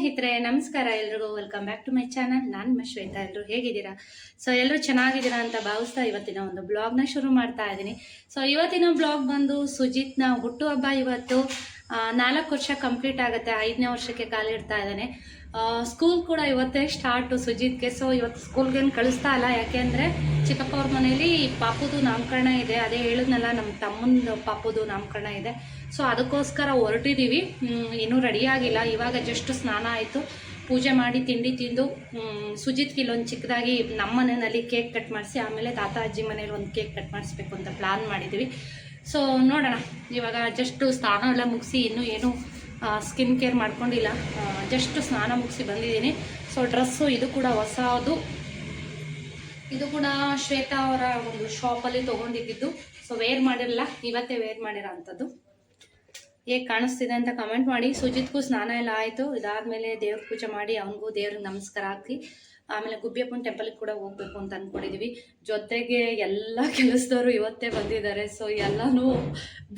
ಸ್ನೇಹಿತರೆ, ನಮಸ್ಕಾರ ಎಲ್ರಿಗೂ. Welcome back to my channel ನಾನು ಮಶ್ವೇತಾ ಶ್ವೇತಾ. ಎಲ್ಲರೂ ಹೇಗಿದ್ದೀರಾ? ಸೊ ಎಲ್ಲರೂ ಚೆನ್ನಾಗಿದ್ದೀರಾ ಅಂತ ಭಾವಿಸ್ತಾ ಇವತ್ತಿನ ಒಂದು ಬ್ಲಾಗ್ನ ಶುರು ಮಾಡ್ತಾ ಇದ್ದೀನಿ ಸೊ ಇವತ್ತಿನ ಬ್ಲಾಗ್ ಬಂದು ಸುಜಿತ್ನ ಹುಟ್ಟುಹಬ್ಬ ಇವತ್ತು ನಾಲ್ಕು ವರ್ಷ ಕಂಪ್ಲೀಟ್ ಆಗುತ್ತೆ. ಐದನೇ ವರ್ಷಕ್ಕೆ ಕಾಲಿಡ್ತಾ ಇದ್ದಾನೆ. ಸ್ಕೂಲ್ ಕೂಡ ಇವತ್ತೇ ಸ್ಟಾರ್ಟು ಸುಜಿತ್ಗೆ. ಸೊ ಇವತ್ತು ಸ್ಕೂಲ್ಗೇನು ಕಳಿಸ್ತಾ ಇಲ್ಲ. ಯಾಕೆಂದರೆ ಚಿಕ್ಕಪ್ಪ ಅವ್ರ ಮನೇಲಿ ಪಾಪುದು ನಾಮಕರಣ ಇದೆ. ಅದೇ ಹೇಳಿದ್ನಲ್ಲ ನಮ್ಮ ತಮ್ಮನ ಪಾಪುದು ನಾಮಕರಣ ಇದೆ. ಸೊ ಅದಕ್ಕೋಸ್ಕರ ಹೊರಟಿದ್ದೀವಿ ಇನ್ನೂ ರೆಡಿ ಆಗಿಲ್ಲ. ಇವಾಗ ಜಸ್ಟ್ ಸ್ನಾನ ಆಯಿತು. ಪೂಜೆ ಮಾಡಿ ತಿಂಡಿ ತಿಂದು ಸುಜಿತ್ಗೆ ಇಲ್ಲೊಂದು ಚಿಕ್ಕದಾಗಿ ನಮ್ಮ ಮನೆಯಲ್ಲಿ ಕೇಕ್ ಕಟ್ ಮಾಡಿಸಿ, ಆಮೇಲೆ ತಾತ, ಅಜ್ಜಿ ಮನೇಲಿ ಒಂದು ಕೇಕ್ ಕಟ್ ಮಾಡಿಸ್ಬೇಕು ಅಂತ ಪ್ಲ್ಯಾನ್ ಮಾಡಿದ್ದೀವಿ ಸೊ ನೋಡೋಣ. ಇವಾಗ ಜಸ್ಟು ಸ್ನಾನ ಎಲ್ಲ ಮುಗಿಸಿ, ಇನ್ನೂ ಏನು ಸ್ಕಿನ್ ಕೇರ್ ಮಾಡ್ಕೊಂಡಿಲ್ಲ. ಜಸ್ಟ್ ಸ್ನಾನ ಮುಗಿಸಿ ಬಂದಿದ್ದೀನಿ. ಸೊ ಡ್ರೆಸ್ಸು ಇದು ಕೂಡ ಹೊಸದು. ಇದು ಕೂಡ ಶ್ವೇತಾ ಅವರ ಒಂದು ಶಾಪಲ್ಲಿ ತೊಗೊಂಡಿದ್ದು ಸೊ ವೇರ್ ಮಾಡಿರಲ್ಲ, ಇವತ್ತೇ ವೇರ್ ಮಾಡಿರೋ ಅಂಥದ್ದು. ಹೇಗೆ ಕಾಣಿಸ್ತಿದೆ ಅಂತ ಕಮೆಂಟ್ ಮಾಡಿ. ಸುಜಿತ್ಗೂ ಸ್ನಾನ ಎಲ್ಲ ಆಯಿತು. ಇದಾದಮೇಲೆ ದೇವ್ರ ಪೂಜೆ ಮಾಡಿ, ಅವನಿಗೂ ದೇವ್ರಿಗೆ ನಮಸ್ಕಾರ ಹಾಕಿ. ಆಮೇಲೆ ಗುಬ್ಬಿಯಪ್ಪನ ಟೆಂಪಲ್ಗೆ ಕೂಡ ಹೋಗ್ಬೇಕು ಅಂತ ಅಂದ್ಕೊಂಡಿದ್ದೀವಿ ಜೊತೆಗೆ ಎಲ್ಲ ಕೆಲಸದವರು ಇವತ್ತೇ ಬಂದಿದ್ದಾರೆ. ಸೊ ಎಲ್ಲನೂ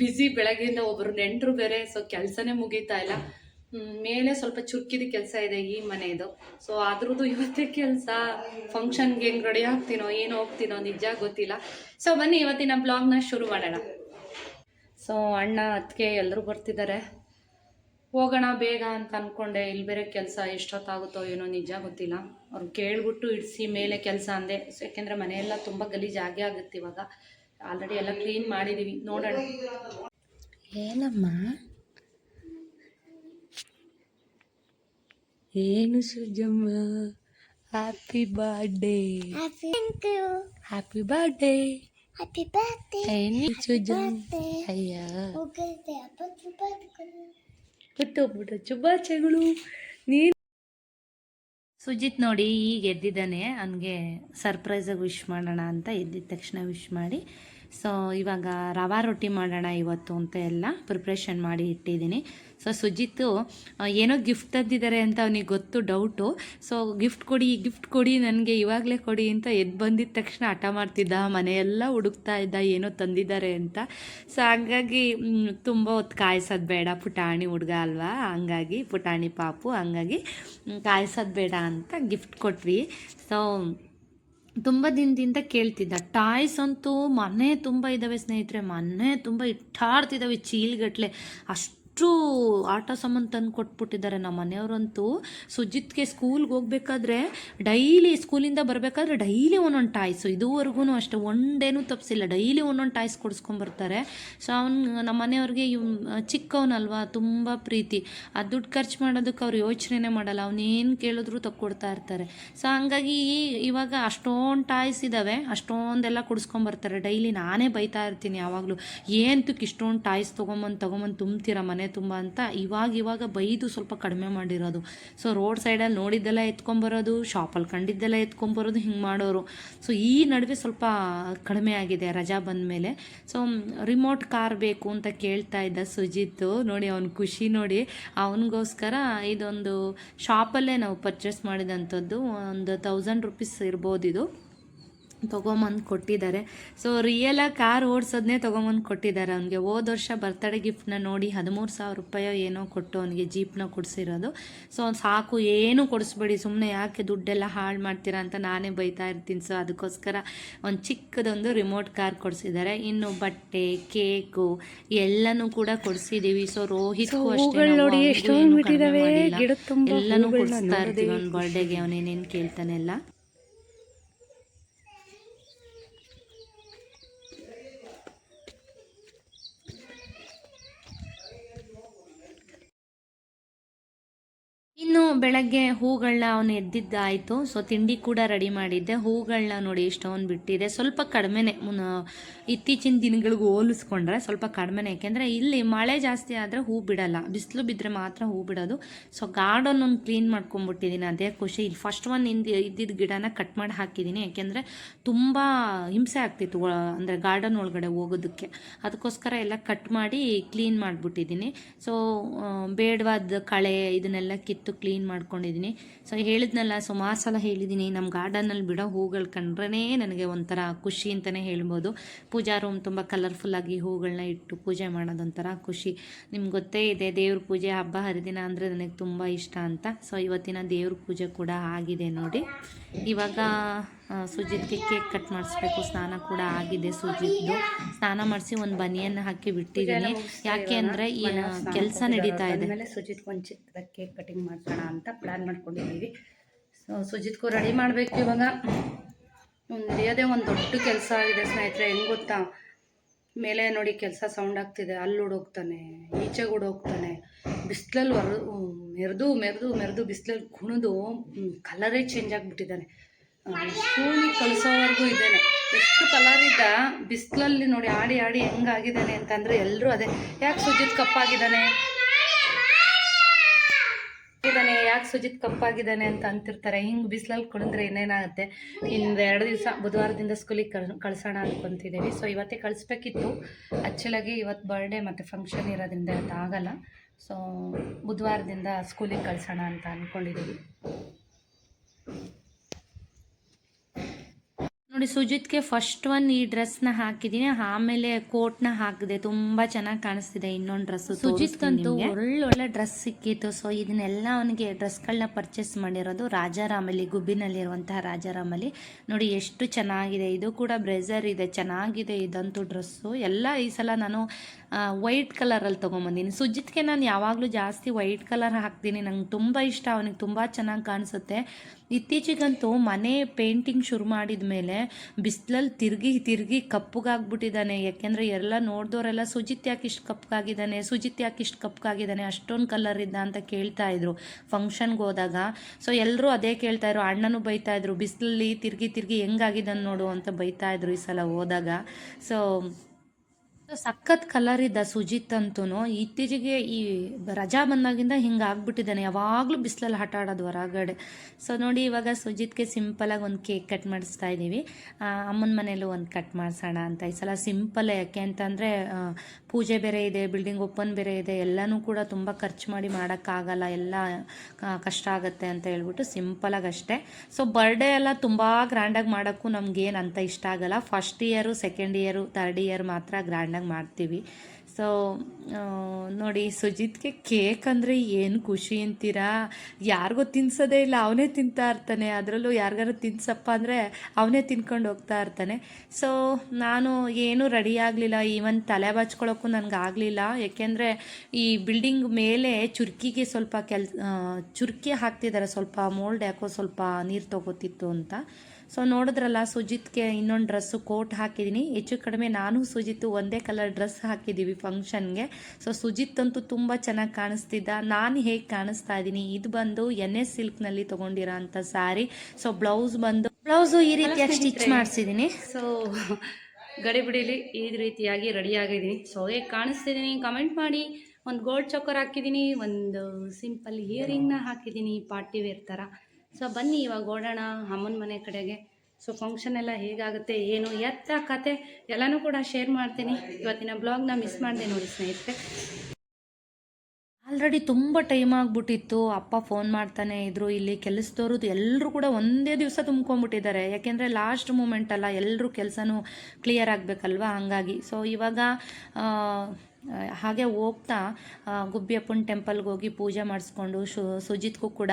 ಬಿಸಿ ಬೆಳಗ್ಗೆಯಿಂದ ಒಬ್ಬರು ನೆಂಟರು ಬೇರೆ ಸೊ ಕೆಲಸನೇ ಮುಗೀತಾ ಇಲ್ಲ. ಮೇಲೆ ಸ್ವಲ್ಪ ಚುರುಕಿದ ಕೆಲಸ ಇದೆ ಈ ಮನೆಯದು ಸೊ ಅದ್ರದ್ದು ಇವತ್ತೇ ಕೆಲಸ. ಫಂಕ್ಷನ್ಗೆ ಹೆಂಗೆ ರೆಡಿ ಆಗ್ತೀನೋ, ಏನು ಹೋಗ್ತೀನೋ ನಿಜ ಗೊತ್ತಿಲ್ಲ. ಸೊ ಬನ್ನಿ, ಇವತ್ತಿನ ಬ್ಲಾಗ್ನ ಶುರು ಮಾಡೋಣ. ಸೊ ಅಣ್ಣ ಅದಕ್ಕೆ ಎಲ್ಲರೂ ಬರ್ತಿದ್ದಾರೆ. ಹೋಗೋಣ ಬೇಗ ಅಂತ ಅಂದ್ಕೊಂಡೆ ಇಲ್ಲಿ ಬೇರೆ ಕೆಲಸ ಎಷ್ಟೊತ್ತಾಗುತ್ತೋ ಏನೋ ನಿಜ ಗೊತ್ತಿಲ್ಲ. ಅವ್ರು ಕೇಳ್ಬಿಟ್ಟು ಇಡಿಸಿ ಮೇಲೆ ಕೆಲಸ ಅಂದೆ. ಯಾಕೆಂದರೆ ಮನೆಯೆಲ್ಲ ತುಂಬ ಗಲೀಜಾಗೆ ಆಗುತ್ತೆ ಇವಾಗ. ಆಲ್ರೆಡಿ ಎಲ್ಲ ಕ್ಲೀನ್ ಮಾಡಿದ್ದೀವಿ ನೋಡೋಣ. ಏನಮ್ಮ? ಏನು Sujamma happy birthday thank you happy birthday happy birthday. ಏನು ಸುಜಮ್ birthday. ಅಯ್ಯ. Okay, ಚುಬ್ಬಾಚೆಗಳು ನೀನು? ಸುಜಿತ್ ನೋಡಿ ಈಗ ಎದ್ದಿದ್ದಾನೆ. ಅವನಿಗೆ ಸರ್ಪ್ರೈಸಾಗಿ ವಿಶ್ ಮಾಡೋಣ ಅಂತ ಎದ್ದಿದ ತಕ್ಷಣ ವಿಶ್ ಮಾಡಿ. ಸೊ ಇವಾಗ ರವಾ ರೊಟ್ಟಿ ಮಾಡೋಣ ಇವತ್ತು ಅಂತ ಎಲ್ಲ ಪ್ರಿಪ್ರೇಷನ್ ಮಾಡಿ ಇಟ್ಟಿದ್ದೀನಿ. ಸೊ ಸುಜಿತ್ತು ಏನೋ ಗಿಫ್ಟ್ ತಂದಿದ್ದಾರೆ ಅಂತ ಅವನಿಗೆ ಗೊತ್ತು ಡೌಟು ಸೊ ಗಿಫ್ಟ್ ಕೊಡಿ ಗಿಫ್ಟ್ ಕೊಡಿ, ನನಗೆ ಇವಾಗಲೇ ಕೊಡಿ ಅಂತ ಎದ್ದು ಬಂದಿದ್ದ ತಕ್ಷಣ ಹಠ ಮಾಡ್ತಿದ್ದ, ಮನೆಯೆಲ್ಲ ಹುಡುಕ್ತಾ ಇದ್ದ, ಏನೋ ತಂದಿದ್ದಾರೆ ಅಂತ. ಸೊ ಹಂಗಾಗಿ ತುಂಬ ಹೊತ್ತು ಕಾಯಿಸೋದು ಬೇಡ, ಪುಟಾಣಿ ಹುಡುಗ ಅಲ್ವಾ? ಹಂಗಾಗಿ, ಪುಟಾಣಿ ಪಾಪು, ಹಂಗಾಗಿ ಕಾಯಿಸೋದು ಬೇಡ ಅಂತ ಗಿಫ್ಟ್ ಕೊಟ್ವಿ. ಸೊ ತುಂಬ ದಿನದಿಂದ ಕೇಳ್ತಿದ್ದ. ಟಾಯ್ಸ್ ಅಂತೂ ಮನೆ ತುಂಬ ಇದ್ದಾವೆ ಸ್ನೇಹಿತರೆ, ಮನೆ ತುಂಬ ಇಟ್ಟಾಡ್ತಿದ್ದಾವೆ ಚೀಲ್ಗಟ್ಲೆ. ಅಷ್ಟು ಆಟ ಸಾಮಾನು ತಂದು ಕೊಟ್ಬಿಟ್ಟಿದ್ದಾರೆ ನಮ್ಮ ಮನೆಯವರಂತೂ. ಸುಜಿತ್ಗೆ ಸ್ಕೂಲ್ಗೆ ಹೋಗ್ಬೇಕಾದ್ರೆ ಡೈಲಿ ಸ್ಕೂಲಿಂದ ಬರಬೇಕಾದ್ರೆ ಡೈಲಿ ಒಂದೊಂದು ಟಾಯ್ಸು. ಇದುವರೆಗೂ ಅಷ್ಟೇ ಒಂಡೇನೂ ತಪ್ಪಿಸಿಲ್ಲ ಡೈಲಿ ಒಂದೊಂದು ಟಾಯ್ಸ್ ಕೊಡಿಸ್ಕೊಂಬರ್ತಾರೆ. ಸೊ ಅವ್ನು, ನಮ್ಮ ಮನೆಯವ್ರಿಗೆ ಇವ್, ಚಿಕ್ಕವನಲ್ವಾ, ತುಂಬ ಪ್ರೀತಿ. ಆ ದುಡ್ಡು ಖರ್ಚು ಮಾಡೋದಕ್ಕೆ ಅವ್ರು ಯೋಚನೆ ಮಾಡಲ್ಲ. ಅವನೇನು ಕೇಳಿದ್ರು ತಕ್ಕೊಡ್ತಾ ಇರ್ತಾರೆ. ಸೊ ಹಂಗಾಗಿ ಇವಾಗ ಅಷ್ಟೊಂದು ಟಾಯ್ಸ್ ಇದ್ದಾವೆ ಅಷ್ಟೊಂದೆಲ್ಲ ಕೊಡಿಸ್ಕೊಂಬರ್ತಾರೆ. ಡೈಲಿ ನಾನೇ ಬೈತಾ ಇರ್ತೀನಿ ಯಾವಾಗಲೂ. ಏನಕ್ಕೆ ಇಷ್ಟೊಂದು ಟಾಯ್ಸ್ ತೊಗೊಂಬಂದು ತೊಗೊಂಬಂದು ತುಂಬ್ತೀರ ಮನೆ ತುಂಬ ಅಂತ ಇವಾಗ ಇವಾಗ ಬೈದು ಸ್ವಲ್ಪ ಕಡಿಮೆ ಮಾಡಿರೋದು. ಸೊ ರೋಡ್ ಸೈಡಲ್ಲಿ ನೋಡಿದ್ದೆಲ್ಲ ಎತ್ಕೊಂಬರೋದು ಶಾಪಲ್ಲಿ ಕಂಡಿದ್ದೆಲ್ಲ ಎತ್ಕೊಂಬರೋದು ಹಿಂಗೆ ಮಾಡೋರು. ಸೊ ಈ ನಡುವೆ ಸ್ವಲ್ಪ ಕಡಿಮೆ ಆಗಿದೆ ರಜಾ ಬಂದ ಮೇಲೆ ಸೊ ರಿಮೋಟ್ ಕಾರ್ ಬೇಕು ಅಂತ ಕೇಳ್ತಾ ಇದ್ದ ಸುಜಿತ್. ನೋಡಿ, ಅವ್ನ ಖುಷಿ ನೋಡಿ. ಅವನಿಗೋಸ್ಕರ ಇದೊಂದು ಶಾಪಲ್ಲೇ ನಾವು ಪರ್ಚೇಸ್ ಮಾಡಿದಂಥದ್ದು. ಒಂದು ತೌಸಂಡ್ ರುಪೀಸ್ ಇರ್ಬೋದು ಇದು ತೊಗೊಂಬಂದು ಕೊಟ್ಟಿದ್ದಾರೆ. ಸೊ ರಿಯಲಾಗಿ ಕಾರ್ ಓಡಿಸೋದನ್ನೇ ತೊಗೊಂಬಂದು ಕೊಟ್ಟಿದ್ದಾರೆ ಅವನಿಗೆ. ಹೋದ ವರ್ಷ ಬರ್ತಡೇ ಗಿಫ್ಟ್ನ ನೋಡಿ ಹದಿಮೂರು ಸಾವಿರ ರೂಪಾಯಿ ಏನೋ ಕೊಟ್ಟು ಅವನಿಗೆ ಜೀಪ್ನ ಕೊಡಿಸಿರೋದು. ಸೊ ಸಾಕು ಏನೂ ಕೊಡಿಸ್ಬೇಡಿ. ಸುಮ್ಮನೆ ಯಾಕೆ ದುಡ್ಡೆಲ್ಲ ಹಾಳು ಮಾಡ್ತೀರಾ ಅಂತ ನಾನೇ ಬೈತಾ ಇರ್ತೀನಿ. ಸೊ ಅದಕ್ಕೋಸ್ಕರ ಒಂದು ಚಿಕ್ಕದೊಂದು ರಿಮೋಟ್ ಕಾರ್ ಕೊಡಿಸಿದ್ದಾರೆ. ಇನ್ನು ಬಟ್ಟೆ ಕೇಕು ಎಲ್ಲನೂ ಕೂಡ ಕೊಡಿಸಿದ್ದೀವಿ ಸೊ ರೋಹಿತ್ ನೋಡಿ ಎಲ್ಲನೂ ಕೊಡಿಸ್ತಾ ಇರ್ತೀವಿ ಅವ್ನ ಬರ್ಡೇಗೆ ಅವನೇನೇನು ಕೇಳ್ತಾನೆಲ್ಲ ಇನ್ನು ಬೆಳಗ್ಗೆ ಹೂಗಳನ್ನ ಅವನು ಎದ್ದಿದ್ದಾಯಿತು. ಸೊ ತಿಂಡಿ ಕೂಡ ರೆಡಿ ಮಾಡಿದ್ದೆ. ಹೂಗಳನ್ನ ನೋಡಿ ಸ್ಟೋನ್ ಬಿಟ್ಟಿದೆ. ಸ್ವಲ್ಪ ಕಡಿಮೆನೆ ಇತ್ತೀಚಿನ ದಿನಗಳಿಗೆ ಹೋಲಿಸ್ಕೊಂಡ್ರೆ ಸ್ವಲ್ಪ ಕಡಿಮೆನೆ. ಯಾಕೆಂದರೆ ಇಲ್ಲಿ ಮಳೆ ಜಾಸ್ತಿ ಆದರೆ ಹೂ ಬಿಡಲ್ಲ. ಬಿಸಿಲು ಬಿದ್ದರೆ ಮಾತ್ರ ಹೂ ಬಿಡೋದು. ಸೊ ಗಾರ್ಡನ್ ಒಂದು ಕ್ಲೀನ್ ಮಾಡ್ಕೊಂಬಿಟ್ಟಿದ್ದೀನಿ ಅದೇ ಖುಷಿ. ಇಲ್ಲಿ ಫಸ್ಟ್ ಒನ್ ಇಂದ ಇದ್ದಿದ್ದ ಗಿಡನ ಕಟ್ ಮಾಡಿ ಹಾಕಿದ್ದೀನಿ ಯಾಕೆಂದರೆ ತುಂಬ ಹಿಂಸೆ ಆಗ್ತಿತ್ತು ಅಂದರೆ ಗಾರ್ಡನ್ ಒಳಗಡೆ ಹೋಗೋದಕ್ಕೆ. ಅದಕ್ಕೋಸ್ಕರ ಎಲ್ಲ ಕಟ್ ಮಾಡಿ ಕ್ಲೀನ್ ಮಾಡಿಬಿಟ್ಟಿದ್ದೀನಿ ಸೊ ಬೇಡವಾದ ಕಳೆ ಇದನ್ನೆಲ್ಲ ಕಿತ್ತು ಕ್ಲೀನ್ ಮಾಡ್ಕೊಂಡಿದ್ದೀನಿ. ಸೊ ಹೇಳಿದ್ನಲ್ಲ ಸುಮಾರು ಸಲ ಹೇಳಿದ್ದೀನಿ ನಮ್ಮ ಗಾರ್ಡನಲ್ಲಿ ಬಿಡೋ ಹೂಗಳು ಕಂಡ್ರೇ ನನಗೆ ಒಂಥರ ಖುಷಿ ಅಂತಲೇ ಹೇಳ್ಬೋದು. ಪೂಜಾ ರೂಮ್ ತುಂಬ ಕಲರ್ಫುಲ್ಲಾಗಿ ಹೂಗಳನ್ನ ಇಟ್ಟು ಪೂಜೆ ಮಾಡೋದೊಂಥರ ಖುಷಿ. ನಿಮ್ಗೆ ಗೊತ್ತೇ ಇದೆ, ದೇವ್ರ ಪೂಜೆ ಹಬ್ಬ ಹರಿದಿನ ಅಂದರೆ ನನಗೆ ತುಂಬ ಇಷ್ಟ ಅಂತ. ಸೊ ಇವತ್ತಿನ ದೇವ್ರ ಪೂಜೆ ಕೂಡ ಆಗಿದೆ ನೋಡಿ. ಇವಾಗ ಸುಜಿತ್ಗೆ ಕೇಕ್ ಕಟ್ ಮಾಡಿಸ್ಬೇಕು. ಸ್ನಾನ ಕೂಡ ಆಗಿದೆ ಸುಜಿತ್ದು ಸ್ನಾನ ಮಾಡಿಸಿ ಒಂದು ಬನಿಯನ್ನು ಹಾಕಿ ಬಿಟ್ಟಿದ್ದೀನಿ. ಯಾಕೆ ಅಂದರೆ ಈ ಕೆಲಸ ನಡೀತಾ ಇದೆ. ಆಮೇಲೆ ಸುಜಿತ್ ಒಂದು ಕೇಕ್ ಕಟಿಂಗ್ ಮಾಡ್ಸೋಣ ಅಂತ ಪ್ಲ್ಯಾನ್ ಮಾಡ್ಕೊಂಡಿದ್ದೀವಿ. ಸೊ ಸುಜಿತ್ಗೂ ರೆಡಿ ಮಾಡಬೇಕು ಇವಾಗ. ನಡೆಯೋದೇ ಒಂದು ದೊಡ್ಡ ಕೆಲಸ ಆಗಿದೆ ಸ್ನೇಹಿತರೆ. ಹೆಂಗೆ ಗೊತ್ತಾ? ಮೇಲೆ ನೋಡಿ ಕೆಲಸ ಸೌಂಡ್ ಆಗ್ತಿದೆ. ಅಲ್ಲಿ ಹುಡೋಗ್ತಾನೆ ಈಚೆಗೆ ಹುಡೋಗ್ತಾನೆ ಬಿಸಿಲಲ್ಲಿ ಹೊರ ಮೆರೆದು ಮೆರೆದು ಮೆರೆದು ಬಿಸಿಲಲ್ಲಿ ಕುಣಿದು ಕಲರೇ ಚೇಂಜ್ ಆಗಿಬಿಟ್ಟಿದ್ದಾನೆ. ಸ್ಕೂಲಿಗೆ ಕಳಿಸೋವರೆಗೂ ಇದ್ದಾನೆ ಎಷ್ಟು ಕಲರ್ ಇದ್ದ ಬಿಸಿಲಲ್ಲಿ ನೋಡಿ ಆಡಿ ಆಡಿ ಹೆಂಗಾಗಿದ್ದಾನೆ ಅಂತಂದರೆ ಎಲ್ಲರೂ ಅದೇ. ಯಾಕೆ ಸುಜಿತ್ ಕಪ್ಪಾಗಿದ್ದಾನೆ? ಇದ್ದಾನೆ ಯಾಕೆ ಸುಜಿತ್ ಕಪ್ಪಾಗಿದ್ದಾನೆ ಅಂತ ಅಂತಿರ್ತಾರೆ. ಹಿಂಗೆ ಬಿಸಿಲಲ್ಲಿ ಕುಡಿದ್ರೆ ಇನ್ನೇನಾಗುತ್ತೆ? ಇನ್ನು ಎರಡು ದಿವಸ ಬುಧವಾರದಿಂದ ಸ್ಕೂಲಿಗೆ ಕಳ್, ಕಳ್ಸೋಣ ಅಂದ್ಕೊತಿದ್ದೀವಿ ಸೊ ಇವತ್ತೇ ಕಳಿಸ್ಬೇಕಿತ್ತು. ಆ್ಯಕ್ಚುಲಾಗಿ ಇವತ್ತು ಬರ್ಡೇ ಮತ್ತು ಫಂಕ್ಷನ್ ಇರೋದ್ರಿಂದ ಇವತ್ತು ಆಗಲ್ಲ. ಸೊ ಬುಧವಾರದಿಂದ ಸ್ಕೂಲಿಗೆ ಕಳಿಸೋಣ ಅಂತ ಅಂದ್ಕೊಂಡಿದ್ದೀವಿ ನೋಡಿ ಸುಜಿತ್ಗೆ ಫಸ್ಟ್ ಒನ್ ಈ ಡ್ರೆಸ್ನ ಹಾಕಿದ್ದೀನಿ. ಆಮೇಲೆ ಕೋಟ್ನ ಹಾಕಿದೆ. ತುಂಬಾ ಚೆನ್ನಾಗಿ ಕಾಣಿಸ್ತಿದೆ ಇನ್ನೊಂದು ಡ್ರೆಸ್ ಸುಜಿತ್ಗಂತೂ ಒಳ್ಳೊಳ್ಳೆ ಡ್ರೆಸ್ ಸಿಕ್ಕಿತ್ತು. ಸೊ ಇದನ್ನೆಲ್ಲ ಅವನಿಗೆ ಡ್ರೆಸ್ಗಳನ್ನ ಪರ್ಚೇಸ್ ಮಾಡಿರೋದು ರಾಜಾರಾಮಲ್ಲಿ ಗುಬ್ಬಿನಲ್ಲಿರುವಂತಹ ರಾಜಾರಾಮಲ್ಲಿ. ನೋಡಿ ಎಷ್ಟು ಚೆನ್ನಾಗಿದೆ. ಇದು ಕೂಡ ಬ್ರೆಜರ್ ಇದೆ. ಚೆನ್ನಾಗಿದೆ ಇದಂತೂ ಡ್ರೆಸ್ಸು ಎಲ್ಲ ಈ ಸಲ ನಾನು ವೈಟ್ ಕಲರಲ್ಲಿ ತೊಗೊಂಬಂದಿನಿ. ಸುಜಿತ್ಗೆ ನಾನು ಯಾವಾಗಲೂ ಜಾಸ್ತಿ ವೈಟ್ ಕಲರ್ ಹಾಕ್ತೀನಿ. ನಂಗೆ ತುಂಬ ಇಷ್ಟ. ಅವನಿಗೆ ತುಂಬ ಚೆನ್ನಾಗಿ ಕಾಣಿಸುತ್ತೆ. ಇತ್ತೀಚೆಗಂತೂ ಮನೆ ಪೇಂಟಿಂಗ್ ಶುರು ಮಾಡಿದ ಮೇಲೆ ಬಿಸಿಲಲ್ಲಿ ತಿರುಗಿ ತಿರುಗಿ ಕಪ್ಪಗಾಗ್ಬಿಟ್ಟಿದ್ದಾನೆ. ಯಾಕೆಂದರೆ ಎಲ್ಲ ನೋಡಿದವರೆಲ್ಲ ಸುಜಿತ್ ಯಾಕೆ ಇಷ್ಟು ಕಪ್ಪಗಾಗಿದ್ದಾನೆ, ಸುಜಿತ್ ಯಾಕೆ ಇಷ್ಟು ಕಪ್ಪಗಾಗಿದ್ದಾನೆ, ಅಷ್ಟೊಂದು ಕಲರ್ ಇದ್ದ ಅಂತ ಕೇಳ್ತಾ ಇದ್ರು ಫಂಕ್ಷನ್ಗೆ ಹೋದಾಗ. ಸೊ ಎಲ್ಲರೂ ಅದೇ ಕೇಳ್ತಾ ಇದ್ರು, ಅಣ್ಣನೂ ಬೈತಾ ಇದ್ರು, ಬಿಸಿಲಲ್ಲಿ ತಿರುಗಿ ತಿರುಗಿ ಹೆಂಗಾಗಿದ್ದಾನೆ ನೋಡು ಅಂತ ಬೈತಾ ಇದ್ರು ಈ ಸಲ ಹೋದಾಗ. ಸೊ ಸಖತ್ ಕಲರ್ ಇದ್ದ ಸುಜಿತ್ ಅಂತೂ ಇತ್ತೀಚೆಗೆ ಈ ರಜಾ ಬಂದಾಗಿಂದ ಹಿಂಗೆ ಆಗ್ಬಿಟ್ಟಿದ್ದಾನೆ. ಯಾವಾಗಲೂ ಬಿಸಿಲಲ್ಲಿ ಆಟ ಆಡೋದು ಹೊರಗಡೆ. ಸೊ ನೋಡಿ, ಇವಾಗ ಸುಜಿತ್ಗೆ ಸಿಂಪಲಾಗಿ ಒಂದು ಕೇಕ್ ಕಟ್ ಮಾಡಿಸ್ತಾ ಇದ್ದೀವಿ. ಅಮ್ಮನ ಮನೇಲೂ ಒಂದು ಕಟ್ ಮಾಡಿಸೋಣ ಅಂತ. ಈ ಸಲ ಸಿಂಪಲ್ ಯಾಕೆ ಅಂತಂದರೆ ಪೂಜೆ ಬೇರೆ ಇದೆ ಬಿಲ್ಡಿಂಗ್ ಓಪನ್ ಬೇರೆ ಇದೆ, ಎಲ್ಲನೂ ಕೂಡ ತುಂಬ ಖರ್ಚು ಮಾಡಿ ಮಾಡೋಕ್ಕಾಗಲ್ಲ, ಎಲ್ಲ ಕಷ್ಟ ಆಗುತ್ತೆ ಅಂತ ಹೇಳ್ಬಿಟ್ಟು ಸಿಂಪಲಾಗಿ ಅಷ್ಟೇ. ಸೊ ಬರ್ಡೇ ಎಲ್ಲ ತುಂಬ ಗ್ರ್ಯಾಂಡಾಗಿ ಮಾಡೋಕ್ಕೂ ನಮಗೇನು ಅಂತ ಇಷ್ಟ ಆಗಲ್ಲ. First year second year third year ಮಾತ್ರ ಗ್ರ್ಯಾಂಡಾಗಿ ಮಾಡ್ತೀವಿ. ಸೊ ನೋಡಿ ಸುಜಿತ್ಗೆ ಕೇಕ್ ಅಂದರೆ ಏನು ಖುಷಿ ಅಂತೀರಾ? ಯಾರಿಗೂ ತಿನ್ಸೋದೇ ಇಲ್ಲ, ಅವನೇ ತಿಂತಾ ಇರ್ತಾನೆ. ಅದರಲ್ಲೂ ಯಾರಿಗಾರು ತಿನ್ಸಪ್ಪ ಅಂದರೆ ಅವನೇ ತಿನ್ಕೊಂಡು ಹೋಗ್ತಾ ಇರ್ತಾನೆ. ಸೊ ನಾನು ಏನೂ ರೆಡಿ ಆಗಲಿಲ್ಲ. ಈವನ್ ತಲೆ ಬಾಚ್ಕೊಳ್ಳೋಕ್ಕೂ ನನಗೆ ಆಗಲಿಲ್ಲ. ಯಾಕೆಂದರೆ ಈ ಬಿಲ್ಡಿಂಗ್ ಮೇಲೆ ಚುರ್ಕಿಗೆ ಸ್ವಲ್ಪ ಕೆಲ್ ಚುರ್ಕಿ ಹಾಕ್ತಿದ್ದಾರೆ ಸ್ವಲ್ಪ ಮೋಲ್ಡ್ ಯಾಕೋ ಸ್ವಲ್ಪ ನೀರು ತಗೋತಿತ್ತು ಅಂತ. ಸೊ ನೋಡಿದ್ರಲ್ಲ ಸುಜಿತ್ಗೆ ಇನ್ನೊಂದು ಡ್ರೆಸ್ಸು ಕೋಟ್ ಹಾಕಿದ್ದೀನಿ ಹೆಚ್ಚು ಕಡಿಮೆ ನಾನು ಸುಜಿತ್ ಒಂದೇ ಕಲರ್ ಡ್ರೆಸ್ ಹಾಕಿದ್ದೀವಿ ಫಂಕ್ಷನ್ಗೆ ಸೊ ಸುಜಿತ್ ಅಂತೂ ತುಂಬ ಚೆನ್ನಾಗಿ ಕಾಣಿಸ್ತಿದ್ದ. ನಾನು ಹೇಗೆ ಕಾಣಿಸ್ತಾ ಇದ್ದೀನಿ ಇದು ಬಂದು ಎನ್ ಎಸ್ ಸಿಲ್ಕ್ನಲ್ಲಿ ತೊಗೊಂಡಿರೋ ಅಂಥ ಸ್ಯಾರಿ ಸೊ ಬ್ಲೌಸ್ ಬಂದು ಬ್ಲೌಸು ಈ ರೀತಿಯಾಗಿ ಸ್ಟಿಚ್ ಮಾಡಿಸಿದ್ದೀನಿ ಸೊ ಗಡಿಬಿಡಿಲಿ ಈ ರೀತಿಯಾಗಿ ರೆಡಿ ಆಗಿದ್ದೀನಿ ಸೊ ಹೇಗೆ ಕಾಣಿಸ್ತಿದ್ದೀನಿ ಕಮೆಂಟ್ ಮಾಡಿ. ಒಂದು ಗೋಲ್ಡ್ ಚೋಕರ್ ಹಾಕಿದ್ದೀನಿ ಒಂದು ಸಿಂಪಲ್ ಇಯರಿಂಗ್ನ ಹಾಕಿದ್ದೀನಿ ಪಾರ್ಟಿ ವೇರ್ ಥರ ಸೊ ಬನ್ನಿ ಇವಾಗ ಓಡೋಣ ಅಮ್ಮನ ಮನೆ ಕಡೆಗೆ. ಸೊ ಫಂಕ್ಷನ್ ಎಲ್ಲ ಹೇಗಾಗುತ್ತೆ, ಏನು, ಎತ್ತ, ಕತೆ ಎಲ್ಲನೂ ಕೂಡ ಶೇರ್ ಮಾಡ್ತೀನಿ. ಇವತ್ತಿನ ಬ್ಲಾಗ್ನ ಮಿಸ್ ಮಾಡಿದೆ ನೋಡಿ ಸ್ನೇಹಿತರೆ. ಆಲ್ರೆಡಿ ತುಂಬ ಟೈಮ್ ಆಗಿಬಿಟ್ಟಿತ್ತು. ಅಪ್ಪ ಫೋನ್ ಮಾಡ್ತಾನೆ ಇದ್ರು, ಇಲ್ಲಿ ಕೆಲಸದವರು ಎಲ್ಲರೂ ಕೂಡ ಒಂದೇ ದಿವಸ ತುಂಬ್ಕೊಂಡ್ಬಿಟ್ಟಿದ್ದಾರೆ. ಯಾಕೆಂದರೆ ಲಾಸ್ಟ್ ಮೂಮೆಂಟ್ ಅಲ್ಲ ಎಲ್ಲರೂ ಕೆಲಸನೂ ಕ್ಲಿಯರ್ ಆಗಬೇಕಲ್ವಾ? ಹಂಗಾಗಿ. ಸೊ ಇವಾಗ ಹಾಗೆ ಹೋಗ್ತಾ ಗುಬ್ಬಿಯಪ್ಪನ ಟೆಂಪಲ್ಗೆ ಹೋಗಿ ಪೂಜೆ ಮಾಡಿಸ್ಕೊಂಡು ಶು ಸುಜಿತ್ಗೂ ಕೂಡ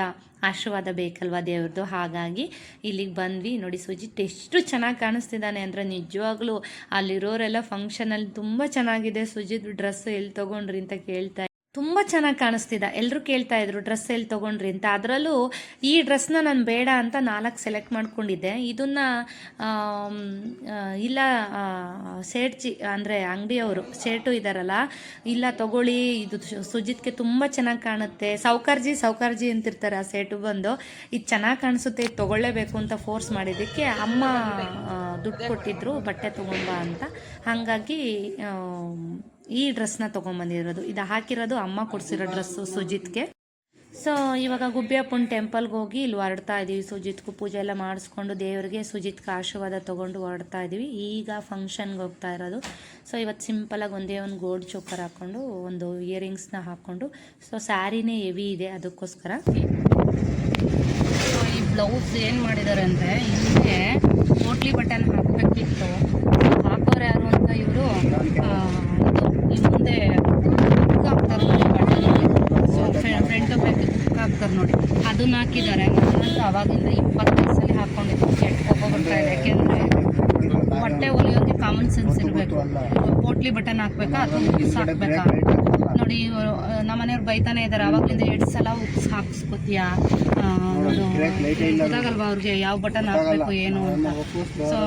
ಆಶೀರ್ವಾದ ಬೇಕಲ್ವಾ ದೇವ್ರದ್ದು ಹಾಗಾಗಿ ಇಲ್ಲಿಗೆ ಬಂದ್ವಿ. ನೋಡಿ ಸುಜಿತ್ ಎಷ್ಟು ಚೆನ್ನಾಗಿ ಕಾಣಿಸ್ತಿದ್ದಾನೆ ಅಂದರೆ ನಿಜವಾಗ್ಲೂ ಅಲ್ಲಿರೋರೆಲ್ಲ ಫಂಕ್ಷನಲ್ಲಿ ತುಂಬ ಚೆನ್ನಾಗಿದೆ. ಸುಜಿತ್ ಡ್ರೆಸ್ ಎಲ್ಲಿ ತೊಗೊಂಡ್ರಿ ಅಂತ ಕೇಳ್ತಾ ತುಂಬ ಚೆನ್ನಾಗಿ ಕಾಣಿಸ್ತಿದ್ದ ಎಲ್ಲರೂ ಕೇಳ್ತಾ ಇದ್ರು, ಡ್ರೆಸ್ ಎಲ್ಲಿ ತೊಗೊಂಡ್ರಿ? ಅಂತ. ಅದರಲ್ಲೂ ಈ ಡ್ರೆಸ್ನ ನಾನು ಬೇಡ ಅಂತ ನಾಲ್ಕು ಸೆಲೆಕ್ಟ್ ಮಾಡ್ಕೊಂಡಿದ್ದೆ. ಇದನ್ನ ಇಲ್ಲ ಸೇಟ್ ಸೇಡ್ಚಿ ಅಂದರೆ ಅಂಗಡಿಯವರು ಸೇಟು ಇದ್ದಾರಲ್ಲ ಇಲ್ಲ ತಗೊಳ್ಳಿ, ಇದು ಸುಜಿತ್ಗೆ ತುಂಬ ಚೆನ್ನಾಗಿ ಕಾಣುತ್ತೆ. ಸೌಕರ್ಜಿ ಸೌಕರ್ಜಿ ಅಂತಿರ್ತಾರೆ ಆ ಸೇಟು ಬಂದು. ಇದು ಚೆನ್ನಾಗಿ ಕಾಣಿಸುತ್ತೆ, ಇದು ತೊಗೊಳ್ಳೇಬೇಕು ಅಂತ ಫೋರ್ಸ್ ಮಾಡಿದ್ದಕ್ಕೆ ಅಮ್ಮ ದುಡ್ಡು ಕೊಟ್ಟಿದ್ರು, ಬಟ್ಟೆ ತೊಗೊಂಬ ಅಂತ. ಹಾಗಾಗಿ ಈ ಡ್ರೆಸ್ನ ತೊಗೊಂಬಂದಿರೋದು. ಇದು ಹಾಕಿರೋದು ಅಮ್ಮ ಕೊಡಿಸಿರೋ ಡ್ರೆಸ್ಸು ಸುಜಿತ್ಗೆ. ಸೊ ಇವಾಗ ಗುಬ್ಬಿಯಪ್ಪನ ಟೆಂಪಲ್ಗೆ ಹೋಗಿ ಇಲ್ಲಿ ಹೊರಡ್ತಾ ಇದ್ದೀವಿ ಸುಜಿತ್ಗೂ ಪೂಜೆ ಎಲ್ಲ ಮಾಡಿಸ್ಕೊಂಡು ದೇವರಿಗೆ ಸುಜಿತ್ಗೆ ಆಶೀರ್ವಾದ ತೊಗೊಂಡು ಹೊರಡ್ತಾ ಇದ್ದೀವಿ ಈಗ ಫಂಕ್ಷನ್ಗೆ ಹೋಗ್ತಾ ಇರೋದು. ಸೊ ಇವತ್ತು ಸಿಂಪಲಾಗಿ ಒಂದೇ ಒಂದು ಗೋಲ್ಡ್ ಚೋಕರ್ ಹಾಕ್ಕೊಂಡು, ಒಂದು ಇಯರಿಂಗ್ಸ್ನ ಹಾಕ್ಕೊಂಡು. ಸೊ ಸ್ಯಾರಿನೇ ಹೆವಿ ಇದೆ ಅದಕ್ಕೋಸ್ಕರ. ಸೊ ಈ ಬ್ಲೌಸ್ ಏನು ಮಾಡಿದ್ದಾರೆ ಅಂದರೆ ಹಿಂದೆ ಕೋಟ್ಲಿ ಬಟನ್ ಹಾಕಬೇಕಿತ್ತು. ಹಾಕೋರು ಯಾರು ಅಂತ ಇವರು ಈ ಮುಂದೆ ಹುಕ್ ಹಾಕ್ತಾರೆ ನೋಡಿ ಬಟನ್ ಫ್ರಂಟ್ ಬ್ಯಾಕ್ ಹುಕ್ ಹಾಕ್ತಾರೆ ನೋಡಿ ಅದನ್ನ ಹಾಕಿದ್ದಾರೆ ನಾನಂತೂ ಅವಾಗಿಂದ ಇಪ್ಪತ್ತೈದು ಸಲ ಹಾಕ್ಕೊಂಡಿದ್ದು ಕೆಟ್ಟ ಕೋಪ ಬರ್ತಾ ಇದೆ. ಯಾಕೆಂದರೆ ಹೊಟ್ಟೆ ಹೊಲಿಯೋಕೆ ಕಾಮನ್ ಸೆನ್ಸ್ ಇರಬೇಕು. ಪೋಟ್ಲಿ ಬಟನ್ ಹಾಕ್ಬೇಕಾ? ಅಥವಾ ಉಪ್ಸ್ ಹಾಕ್ಬೇಕಾ ನೋಡಿ ನಮ್ಮ ಮನೆಯವ್ರು ನಮ್ಮನೆಯವ್ರು ಬೈತಾನೆ ಇದ್ದಾರೆ. ಅವಾಗಿಂದ ಎರಡು ಸಲ ಹುಕ್ಸ್ ಹಾಕ್ಸ್ಕೊತೀಯಾ ಗೊತ್ತಾಗಲ್ವಾ ಅವ್ರಿಗೆ ಯಾವ ಬಟನ್ ಹಾಕ್ಬೇಕು ಏನು ಅಂತ? ಸೊ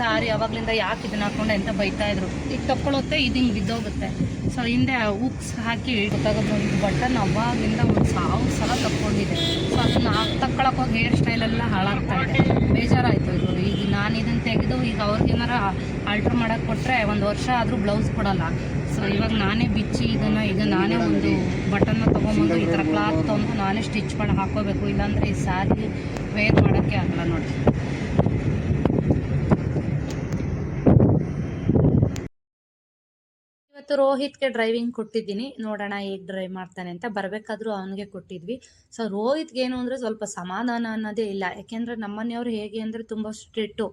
ಸಾರಿ ಅವಾಗ್ಲಿಂದ ಯಾಕೆ ಇದನ್ನ ಹಾಕೊಂಡೆ ಅಂತ ಬೈತಾ ಇದ್ರು. ಈಗ ತಕ್ಕೊಳ್ಳುತ್ತೆ ಇದು ಹಿಂಗೆ ಬಿದ್ದೋಗುತ್ತೆ. ಸೊ ಹಿಂದೆ ಉಕ್ಸ್ ಹಾಕಿ ಗೊತ್ತಾಗೋದು ಬಟನ್, ಅವಾಗಿಂದ ಒಂದು ಸಾವಿರ ಸಲ ತಕ್ಕೊಂಡಿದೆ ಸೊ ಅದನ್ನ ತಕ್ಕೊಳಕ್ಕೆ ಹೋಗಿ ಹೇರ್ ಸ್ಟೈಲ್ ಎಲ್ಲ ಹಾಳಾಗ್ತಾ ಇದೆ. ಬೇಜಾರಾಯಿತು ಇದು. ಈಗ ನಾನು ಇದನ್ನು ತೆಗೆದು ಈಗ ಅವ್ರಿಗೇನಾರ ಆಲ್ಟರ್ ಮಾಡಕ್ಕೆ ಕೊಟ್ಟರೆ ಒಂದು ವರ್ಷ ಆದರೂ ಬ್ಲೌಸ್ ಕೊಡಲ್ಲ. ಸೊ ಇವಾಗ ನಾನೇ ಬಿಚ್ಚಿ ಇದನ್ನು, ಈಗ ನಾನೇ ಒಂದು ಬಟನ್ನ ತೊಗೊಂಬಂದು ಈ ಥರ ಕ್ಲಾತ್ ತೊಗೊಂಡು ನಾನೇ ಸ್ಟಿಚ್ ಮಾಡಿ ಹಾಕೋಬೇಕು. ಇಲ್ಲಾಂದರೆ ಈ ಸ್ಯಾರಿ ವೇರ್ ಮಾಡೋಕ್ಕೆ ಆಗಲ್ಲ ನೋಡಿ. ಇವತ್ತು ರೋಹಿತ್ಗೆ ಡ್ರೈವಿಂಗ್ ಕೊಟ್ಟಿದ್ದೀನಿ. ನೋಡೋಣ ಹೇಗೆ ಡ್ರೈವ್ ಮಾಡ್ತಾನೆ ಅಂತ. ಬರಬೇಕಾದ್ರೂ ಅವನಿಗೆ ಕೊಟ್ಟಿದ್ವಿ. ಸೊ ರೋಹಿತ್ಗೆ ಏನು ಅಂದರೆ ಸ್ವಲ್ಪ ಸಮಾಧಾನ ಅನ್ನೋದೇ ಇಲ್ಲ. ಯಾಕೆಂದರೆ ನಮ್ಮನೆಯವ್ರು ಹೇಗೆ ಅಂದರೆ ತುಂಬ ಸ್ಟ್ರಿಕ್ಟು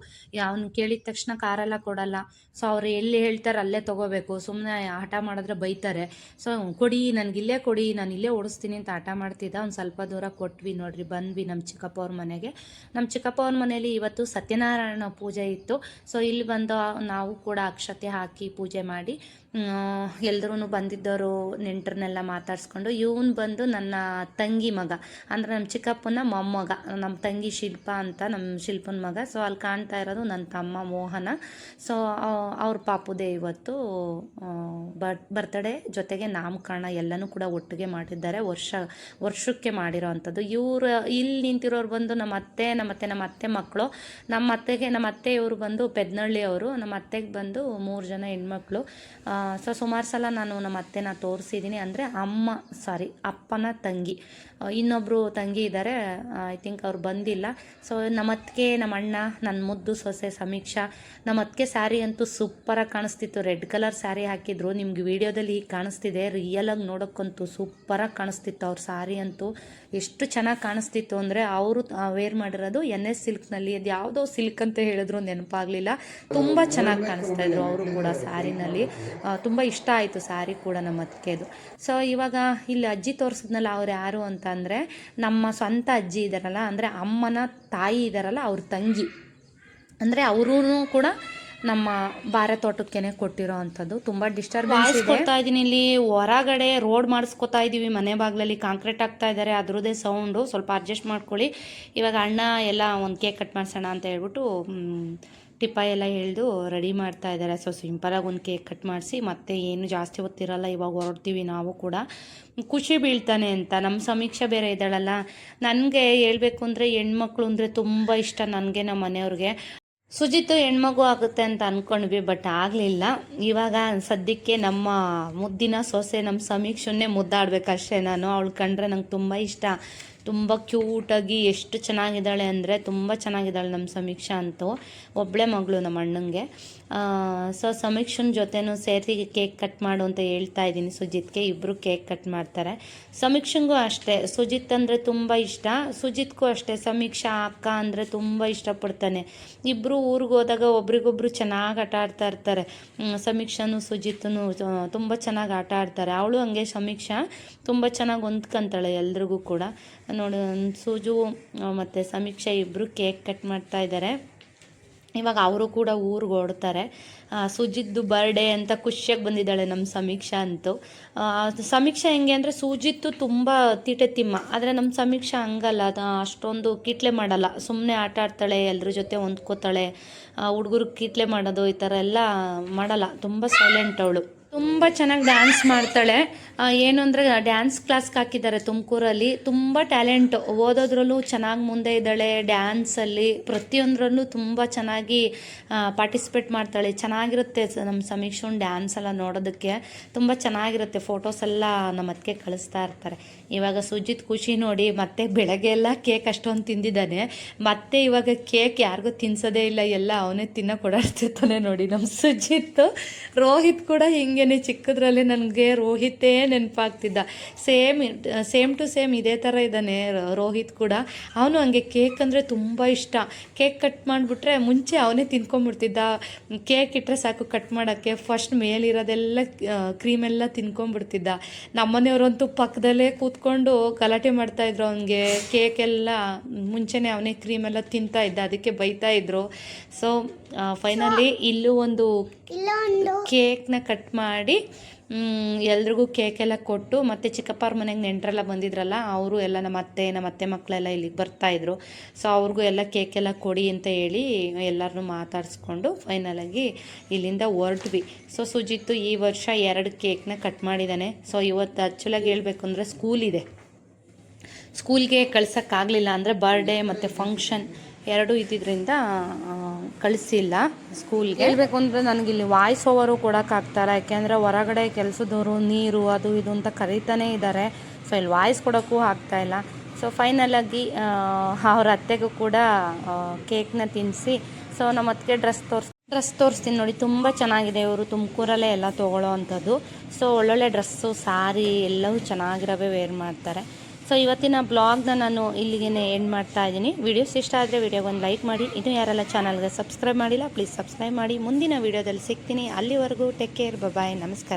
ಅವ್ನು ಕೇಳಿದ ತಕ್ಷಣ ಕಾರೆಲ್ಲ ಕೊಡಲ್ಲ. ಸೊ ಅವ್ರು ಎಲ್ಲಿ ಹೇಳ್ತಾರೆ ಅಲ್ಲೇ ತೊಗೋಬೇಕು. ಸುಮ್ಮನೆ ಆಟ ಮಾಡಿದ್ರೆ ಬೈತಾರೆ. ಸೊ ಕೊಡಿ, ನನಗೆ ಇಲ್ಲೇ ಕೊಡಿ, ನಾನು ಇಲ್ಲೇ ಓಡಿಸ್ತೀನಿ ಅಂತ ಆಟ ಮಾಡ್ತಿದ್ದ. ಒಂದು ಸ್ವಲ್ಪ ದೂರ ಕೊಟ್ವಿ ನೋಡ್ರಿ. ಬಂದ್ವಿ ನಮ್ಮ ಚಿಕ್ಕಪ್ಪ ಅವ್ರ ಮನೆಗೆ. ನಮ್ಮ ಚಿಕ್ಕಪ್ಪ ಅವ್ರ ಮನೇಲಿ ಇವತ್ತು ಸತ್ಯನಾರಾಯಣ ಪೂಜೆ ಇತ್ತು. ಸೊ ಇಲ್ಲಿ ಬಂದು ನಾವು ಕೂಡ ಅಕ್ಷತೆ ಹಾಕಿ ಪೂಜೆ ಮಾಡಿ ಎಲ್ಲರೂ ಬಂದಿದ್ದವರು ನೆಂಟರನ್ನೆಲ್ಲ ಮಾತಾಡಿಸ್ಕೊಂಡು, ಇವನು ಬಂದು ನನ್ನ ತಂಗಿ ಮಗ, ಅಂದರೆ ನಮ್ಮ ಚಿಕ್ಕಪ್ಪನ ಮೊಮ್ಮಗ ನಮ್ಮ ತಂಗಿ ಶಿಲ್ಪ ಅಂತ ನಮ್ಮ ಶಿಲ್ಪನ ಮಗ. ಸೊ ಅಲ್ಲಿ ಕಾಣ್ತಾ ಇರೋದು ನನ್ನ ತಮ್ಮ ಮೋಹನ. ಸೊ ಅವ್ರ ಪಾಪುದೇ ಇವತ್ತು ಬರ್ ಬರ್ತಡೇ ಜೊತೆಗೆ ನಾಮಕರಣ ಎಲ್ಲನೂ ಕೂಡ ಒಟ್ಟಿಗೆ ಮಾಡಿದ್ದಾರೆ. ವರ್ಷ, ವರ್ಷಕ್ಕೆ ಮಾಡಿರೋ ಅಂಥದ್ದು. ಇವರು, ಇಲ್ಲಿ ನಿಂತಿರೋರು ಬಂದು ನಮ್ಮ ಅತ್ತೆ ನಮ್ಮ ಅತ್ತೆ ನಮ್ಮ ಅತ್ತೆ ಮಕ್ಕಳು, ನಮ್ಮ ಅತ್ತೆಗೆ, ನಮ್ಮ ಅತ್ತೆ ಇವರು ಬಂದು ಪೆದ್ನಳ್ಳಿ ಅವರು ನಮ್ಮ ಅತ್ತೆಗೆ ಬಂದು ಮೂರು ಜನ ಹೆಣ್ಮಕ್ಳು. ಸೊ ಸುಮಾರು ಸಲ ನಾನು ನಮ್ಮ ಅತ್ತೆನ ತೋರಿಸಿದ್ದೀನಿ ಅಂದರೆ ಅಮ್ಮ ಸಾರಿ ಅಪ್ಪನ ತಂಗಿ. ಇನ್ನೊಬ್ಬರು ತಂಗಿ ಇದ್ದಾರೆ ಐ ಥಿಂಕ್ ಅವ್ರು ಬಂದಿಲ್ಲ. ಸೊ ನಮ್ಮ ಅತ್ತಿಗೆ, ನಮ್ಮ ಅಣ್ಣ ನನ್ನ ಮುದ್ದು ಸೊಸೆ ಸಮೀಕ್ಷಾ, ನಮ್ಮ ಅತ್ತಿಗೆ ಸ್ಯಾರಿ ಅಂತೂ ಸೂಪರಾಗಿ ಕಾಣಿಸ್ತಿತ್ತು. ರೆಡ್ ಕಲರ್ ಸ್ಯಾರಿ ಹಾಕಿದ್ರು. ನಿಮ್ಗೆ ವಿಡಿಯೋದಲ್ಲಿ ಹೀಗೆ ಕಾಣಿಸ್ತಿದೆ. ರಿಯಲಾಗಿ ನೋಡೋಕ್ಕಂತೂ ಸೂಪರಾಗಿ ಕಾಣಿಸ್ತಿತ್ತು ಅವ್ರ ಸ್ಯಾರಿ ಅಂತೂ. ಎಷ್ಟು ಚೆನ್ನಾಗಿ ಕಾಣಿಸ್ತಿತ್ತು ಅಂದರೆ ಅವರು ವೇರ್ ಮಾಡಿರೋದು ಎನ್ ಎಸ್ ಸಿಲ್ಕ್ನಲ್ಲಿ ಅದು ಯಾವುದೋ ಸಿಲ್ಕ್ ಅಂತ ಹೇಳಿದ್ರು ನೆನಪಾಗಲಿಲ್ಲ. ತುಂಬ ಚೆನ್ನಾಗಿ ಕಾಣಿಸ್ತಾ ಇದ್ರು ಅವರು ಕೂಡ ಸ್ಯಾರಿನಲ್ಲಿ ತುಂಬ ಇಷ್ಟ ಆಯಿತು ಸ್ಯಾರಿ ಕೂಡ ನಮ್ಮ ಅತ್ತಿಗೆದು. ಸೊ ಇವಾಗ ಇಲ್ಲಿ ಅಜ್ಜಿ ತೋರಿಸಿದ್ನಲ್ಲ ಅವ್ರು ಯಾರು ಅಂತ ಅಂದರೆ ನಮ್ಮ ಸ್ವಂತ ಅಜ್ಜಿ ಇದ್ದಾರಲ್ಲ ಅಂದರೆ ಅಮ್ಮನ ತಾಯಿ ಇದ್ದಾರಲ್ಲ ಅವ್ರ ತಂಗಿ. ಅಂದರೆ ಅವರೂ ಕೂಡ ನಮ್ಮ ಬಾರೆ ತೋಟಕ್ಕೇನೆ ಕೊಟ್ಟಿರೋ ಅಂಥದ್ದು. ತುಂಬ ಡಿಸ್ಟರ್ಬೆನ್ಸ್ ಕೊಡ್ತಾ ಇದ್ದೀನಿ ಇಲ್ಲಿ. ಹೊರಗಡೆ ರೋಡ್ ಮಾಡಿಸ್ಕೊತಾ ಇದ್ದೀವಿ ಮನೆ ಬಾಗಿಲಲ್ಲಿ ಕಾಂಕ್ರೀಟ್ ಆಗ್ತಾ ಇದ್ದಾರೆ ಅದ್ರದ್ದೇ ಸೌಂಡು ಸ್ವಲ್ಪ ಅಡ್ಜಸ್ಟ್ ಮಾಡ್ಕೊಳ್ಳಿ. ಇವಾಗ ಅಣ್ಣ ಎಲ್ಲ ಒಂದು ಕೇಕ್ ಕಟ್ ಮಾಡಿಸೋಣ ಅಂತ ಹೇಳ್ಬಿಟ್ಟು ಟಿಪ್ಪ ಎಲ್ಲ ಎಳೆದು ರೆಡಿ ಮಾಡ್ತಾ ಇದ್ದಾರೆ. ಸೊ ಸಿಂಪಲಾಗಿ ಒಂದು ಕೇಕ್ ಕಟ್ ಮಾಡಿಸಿ, ಮತ್ತೆ ಏನು ಜಾಸ್ತಿ ಹೊತ್ತಿರಲ್ಲ ಇವಾಗ ಹೊರಡ್ತೀವಿ ನಾವು ಕೂಡ. ಖುಷಿ ಬೀಳ್ತಾನೆ ಅಂತ. ನಮ್ಮ ಸಮೀಕ್ಷೆ ಬೇರೆ ಇದ್ದಾಳಲ್ಲ. ನನಗೆ ಹೇಳಬೇಕು ಅಂದರೆ ಹೆಣ್ಮಕ್ಳು ಅಂದರೆ ತುಂಬ ಇಷ್ಟ ನನಗೆ ನಮ್ಮ ಮನೆಯವ್ರಿಗೆ. ಸುಜಿತ್ ಹೆಣ್ಮಗು ಆಗುತ್ತೆ ಅಂತ ಅಂದ್ಕೊಂಡ್ವಿ ಬಟ್ ಆಗಲಿಲ್ಲ. ಇವಾಗ ಸದ್ಯಕ್ಕೆ ನಮ್ಮ ಮುದ್ದಿನ ಸೊಸೆ ನಮ್ಮ ಸಮೀಕ್ಷೆನೇ ಮುದ್ದಾಡಬೇಕಷ್ಟೇ ನಾನು. ಅವಳು ಕಂಡ್ರೆ ನಂಗೆ ತುಂಬ ಇಷ್ಟ. ತುಂಬ ಕ್ಯೂಟಾಗಿ ಎಷ್ಟು ಚೆನ್ನಾಗಿದ್ದಾಳೆ ಅಂದರೆ ತುಂಬ ಚೆನ್ನಾಗಿದ್ದಾಳೆ ನಮ್ಮ ಸಮೀಕ್ಷಾ ಅಂತೂ ಒಬ್ಬಳೇ ಮಗಳು ನಮ್ಮ ಅಣ್ಣಂಗೆ. ಸೊ ಸಮೀಕ್ಷನ್ ಜೊತೆನೂ ಸೇರಿ ಕೇಕ್ ಕಟ್ ಮಾಡು ಅಂತ ಹೇಳ್ತಾ ಇದ್ದೀನಿ. ಸುಜಿತ್ಗೆ ಇಬ್ಬರು ಕೇಕ್ ಕಟ್ ಮಾಡ್ತಾರೆ. ಸಮೀಕ್ಷೆಗೂ ಅಷ್ಟೇ. ಸುಜಿತ್ ಅಂದರೆ ತುಂಬ ಇಷ್ಟ. ಸುಜಿತ್ಗೂ ಅಷ್ಟೇ. ಸಮೀಕ್ಷಾ ಅಕ್ಕ ಅಂದರೆ ತುಂಬ ಇಷ್ಟಪಡ್ತಾನೆ. ಇಬ್ಬರು ಊರಿಗೆ ಹೋದಾಗ ಒಬ್ರಿಗೊಬ್ರು ಚೆನ್ನಾಗಿ ಆಟ ಆಡ್ತಾ ಇರ್ತಾರೆ. ಸಮೀಕ್ಷಾನು ಸುಜಿತ್ನು ತುಂಬ ಚೆನ್ನಾಗಿ ಆಟ ಆಡ್ತಾರೆ. ಅವಳು ಹಂಗೆ ಸಮೀಕ್ಷಾ ತುಂಬ ಚೆನ್ನಾಗಿ ಹೊಂದ್ಕೊಂತಾಳೆ ಎಲ್ರಿಗೂ ಕೂಡ. ನೋಡಿ, ಸೂಜು ಮತ್ತು ಸಮೀಕ್ಷೆ ಇಬ್ಬರು ಕೇಕ್ ಕಟ್ ಮಾಡ್ತಾ ಇದ್ದಾರೆ ಇವಾಗ ಅವರು ಕೂಡ ಊರಿಗೆ ಓಡ್ತಾರೆ ಸುಜಿತ್ದು ಬರ್ಡೇ ಅಂತ ಖುಷಿಯಾಗಿ ಬಂದಿದ್ದಾಳೆ ನಮ್ಮ ಸಮೀಕ್ಷಾ ಅಂತೂ. ಸಮೀಕ್ಷೆ ಹೆಂಗೆ ಅಂದರೆ ಸುಜಿತ್ತು ತುಂಬ ತೀಟೆ ತಿಮ್ಮ. ಆದರೆ ನಮ್ಮ ಸಮೀಕ್ಷಾ ಹಂಗಲ್ಲ ಅಷ್ಟೊಂದು ಕಿಟ್ಲೆ ಮಾಡಲ್ಲ. ಸುಮ್ಮನೆ ಆಟ ಆಡ್ತಾಳೆ ಎಲ್ಲರ ಜೊತೆ ಹೊಂದ್ಕೋತಾಳೆ. ಹುಡುಗರು ಕಿಟ್ಲೆ ಮಾಡೋದು ಈ ಥರ ಎಲ್ಲ ಮಾಡಲ್ಲ. ತುಂಬ ಸೈಲೆಂಟ್ ಅವಳು. ತುಂಬ ಚೆನ್ನಾಗಿ ಡ್ಯಾನ್ಸ್ ಮಾಡ್ತಾಳೆ. ಏನು ಅಂದರೆ ಡ್ಯಾನ್ಸ್ ಕ್ಲಾಸ್ಗೆ ಹಾಕಿದ್ದಾರೆ ತುಮಕೂರಲ್ಲಿ. ತುಂಬ ಟ್ಯಾಲೆಂಟ್ ಓದೋದ್ರಲ್ಲೂ ಚೆನ್ನಾಗಿ ಮುಂದೆ ಇದ್ದಾಳೆ. ಡ್ಯಾನ್ಸಲ್ಲಿ ಪ್ರತಿಯೊಂದರಲ್ಲೂ ತುಂಬ ಚೆನ್ನಾಗಿ ಪಾರ್ಟಿಸಿಪೇಟ್ ಮಾಡ್ತಾಳೆ. ಚೆನ್ನಾಗಿರುತ್ತೆ ನಮ್ಮ ಸಮೀಕ್ಷನ್ ಡ್ಯಾನ್ಸ್ ಎಲ್ಲ ನೋಡೋದಕ್ಕೆ. ತುಂಬ ಚೆನ್ನಾಗಿರುತ್ತೆ. ಫೋಟೋಸ್ ಎಲ್ಲ ನಮ್ಮ ಅದಕ್ಕೆ ಕಳಿಸ್ತಾ ಇರ್ತಾರೆ. ಇವಾಗ ಸುಜಿತ್ ಖುಷಿ ನೋಡಿ ಮತ್ತೆ ಬೆಳಗ್ಗೆ ಎಲ್ಲ ಕೇಕ್ ಅಷ್ಟೊಂದು ತಿಂದಿದ್ದಾನೆ. ಮತ್ತೆ ಇವಾಗ ಕೇಕ್ ಯಾರಿಗೂ ತಿನ್ಸೋದೇ ಇಲ್ಲ. ಎಲ್ಲ ಅವನೇ ತಿನ್ನೋ ಕೊಡಾಡ್ತಿರ್ತಾನೆ ನೋಡಿ ನಮ್ಮ ಸುಜಿತ್. ರೋಹಿತ್ ಕೂಡ ಹಿಂಗೇನೆ ಚಿಕ್ಕದ್ರಲ್ಲಿ ನನಗೆ ರೋಹಿತೇ ನೆನಪಾಗ್ತಿದ್ದ. ಸೇಮ್ ಸೇಮ್ ಟು ಸೇಮ್ ಇದೇ ಥರ ಇದ್ದಾನೆ ರೋಹಿತ್ ಕೂಡ. ಅವನು ಹಂಗೆ ಕೇಕ್ ಅಂದರೆ ತುಂಬ ಇಷ್ಟ. ಕೇಕ್ ಕಟ್ ಮಾಡಿಬಿಟ್ರೆ ಮುಂಚೆ ಅವನೇ ತಿನ್ಕೊಂಬಿಡ್ತಿದ್ದ ಕೇಕ್ ಇಟ್ಟರೆ ಸಾಕು ಕಟ್ ಮಾಡೋಕ್ಕೆ. ಫಸ್ಟ್ ಮೇಲಿರೋದೆಲ್ಲ ಕ್ರೀಮೆಲ್ಲ ತಿನ್ಕೊಂಬಿಡ್ತಿದ್ದ ನಮ್ಮನೆಯವರಂತೂ ಪಕ್ಕದಲ್ಲೇ ಕೂತ್ಕೊಂಡು ಗಲಾಟೆ ಮಾಡ್ತಾಯಿದ್ರು ಅವನಿಗೆ ಕೇಕೆಲ್ಲ ಮುಂಚೆನೇ ಅವನೇ ಕ್ರೀಮೆಲ್ಲ ತಿಂತಾ ಇದ್ದ. ಅದಕ್ಕೆ ಬೈತಾ ಇದ್ರು. ಸೊ ಫೈನಲಿ ಇಲ್ಲೂ ಒಂದು ಕೇಕ್ನ ಕಟ್ ಮಾಡಿ ಎಲ್ರಿಗೂ ಕೇಕೆಲ್ಲ ಕೊಟ್ಟು ಮತ್ತು ಚಿಕ್ಕಪ್ಪರ ಮನೆಗೆ ನೆಂಟರೆಲ್ಲ ಬಂದಿದ್ರಲ್ಲ, ಅವರು ಎಲ್ಲ ನಮ್ಮ ಅತ್ತೆ ನಮ್ಮ ಅತ್ತೆ ಮಕ್ಕಳೆಲ್ಲ ಇಲ್ಲಿಗೆ ಬರ್ತಾಯಿದ್ರು ಸೊ ಅವ್ರಿಗೂ ಎಲ್ಲ ಕೇಕೆಲ್ಲ ಕೊಡಿ ಅಂತ ಹೇಳಿ ಎಲ್ಲರನ್ನೂ ಮಾತಾಡಿಸ್ಕೊಂಡು ಫೈನಲಾಗಿ ಇಲ್ಲಿಂದ ಹೊರಟ್ವಿ. ಸೊ ಸುಜಿತ್ತು ಈ ವರ್ಷ ಎರಡು ಕೇಕ್ನ ಕಟ್ ಮಾಡಿದ್ದಾನೆ ಸೊ ಇವತ್ತು ಆ್ಯಕ್ಚುಲಾಗಿ ಹೇಳಬೇಕು ಅಂದರೆ ಸ್ಕೂಲ್ ಇದೆ. ಸ್ಕೂಲ್ಗೆ ಕಳ್ಸೋಕ್ಕಾಗಲಿಲ್ಲ ಅಂದರೆ ಬರ್ಡೇ ಮತ್ತು ಫಂಕ್ಷನ್ ಎರಡೂ ಇದ್ದಿದ್ದರಿಂದ ಕಳಿಸಿಲ್ಲ ಸ್ಕೂಲ್ಗೆ. ಹೇಳಬೇಕು ಅಂದರೆ ಇಲ್ಲಿ ವಾಯ್ಸ್ ಓವರು ಕೊಡೋಕ್ಕಾಗ್ತಾಯಿಲ್ಲ ಯಾಕೆಂದರೆ ಹೊರಗಡೆ ಕೆಲಸದವರು ನೀರು ಅದು ಇದು ಅಂತ ಕರೀತಾನೇ ಇದ್ದಾರೆ ಸೊ ಇಲ್ಲಿ ವಾಯ್ಸ್ ಕೊಡೋಕ್ಕೂ ಆಗ್ತಾಯಿಲ್ಲ ಸೊ ಫೈನಲಾಗಿ ಅವ್ರ ಅತ್ತೆಗೂ ಕೂಡ ಕೇಕ್ನ ತಿನ್ನಿಸಿ ಸೊ ನಮ್ಮ ಅತ್ತಿಗೆ ಡ್ರೆಸ್ ತೋರಿಸ್ ಡ್ರೆಸ್ ತೋರಿಸ್ತೀನಿ ನೋಡಿ. ತುಂಬ ಚೆನ್ನಾಗಿದೆ ಇವರು. ತುಮಕೂರಲ್ಲೇ ಎಲ್ಲ ತೊಗೊಳ್ಳೋ ಅಂಥದ್ದು. ಸೊ ಒಳ್ಳೊಳ್ಳೆ ಡ್ರೆಸ್ಸು ಸಾರಿ ಎಲ್ಲವೂ ಚೆನ್ನಾಗಿರೋವೇ ವೇರ್ ಮಾಡ್ತಾರೆ. ಸೊ ಇವತ್ತಿನ ಬ್ಲಾಗ್ನ ನಾನು ಇಲ್ಲಿಗೆ ಎಂಡ್ ಮಾಡ್ತಾ ಇದ್ದೀನಿ. ವಿಡಿಯೋಸ್ ಇಷ್ಟ ಆದರೆ ವೀಡಿಯೋಗೆ ಒಂದು ಲೈಕ್ ಮಾಡಿ. ಇದು ಯಾರೆಲ್ಲ ಚಾನಲ್ಗೆ ಸಬ್ಸ್ಕ್ರೈಬ್ ಮಾಡಿಲ್ಲ ಪ್ಲೀಸ್ ಸಬ್ಸ್ಕ್ರೈಬ್ ಮಾಡಿ. ಮುಂದಿನ ವಿಡಿಯೋದಲ್ಲಿ ಸಿಗ್ತೀನಿ. ಅಲ್ಲಿವರೆಗೂ ಟೇಕ್ ಕೇರ್ ಬಾಯ್ ನಮಸ್ಕಾರ.